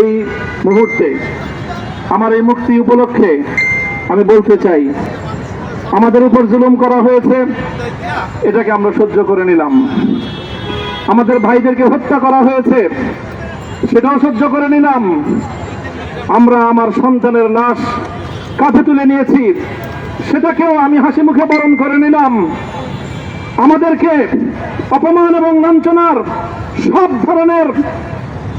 এই মুহূর্তে, আমার এই মুক্তি উপলক্ষে আমি বলতে চাই, আমাদের উপর জুলুম করা হয়েছে, এটাকে আমরা সহ্য করে নিলাম। আমাদের ভাইদেরকে হত্যা করা হয়েছে, সেটাও সহ্য করে নিলাম। আমরা আমার সন্তানের লাশ কাঁধে তুলে নিয়েছি, সেটাকেও আমি হাসি মুখে বরণ করে নিলাম। আমাদেরকে অপমান এবং লাঞ্ছনার সব ধরনের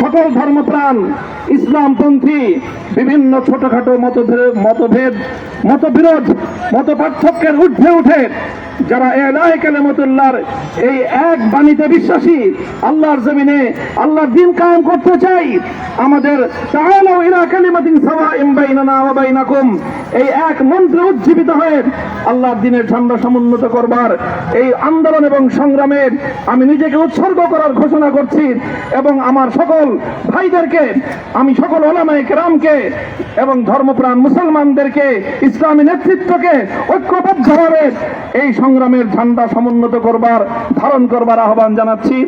সকল ধর্মপ্রাণ, ইসলামপন্থী, বিভিন্ন ছোটখাটো মতভেদ মতভেদ, মতবিরোধ মত পার্থক্যের ঊর্ধ্বে উঠে যারা এলাই কালেমতুল্লাহর এই এক বাণীতে বিশ্বাসী, আল্লাহর জমিনে আল্লাহর দিন কায়েম করতে চাই, আমাদের তাআলাউ এবং আমি আমার সকল ভাইদেরকে, আমি সকল এবং ধর্মপ্রাণ মুসলমানদেরকে, ইসলামী নেতৃত্বকে ঐক্যবদ্ধভাবে এই সংগ্রামের ঝান্ডা সমুন্নত করবার, ধারণ করবার আহ্বান জানাচ্ছি।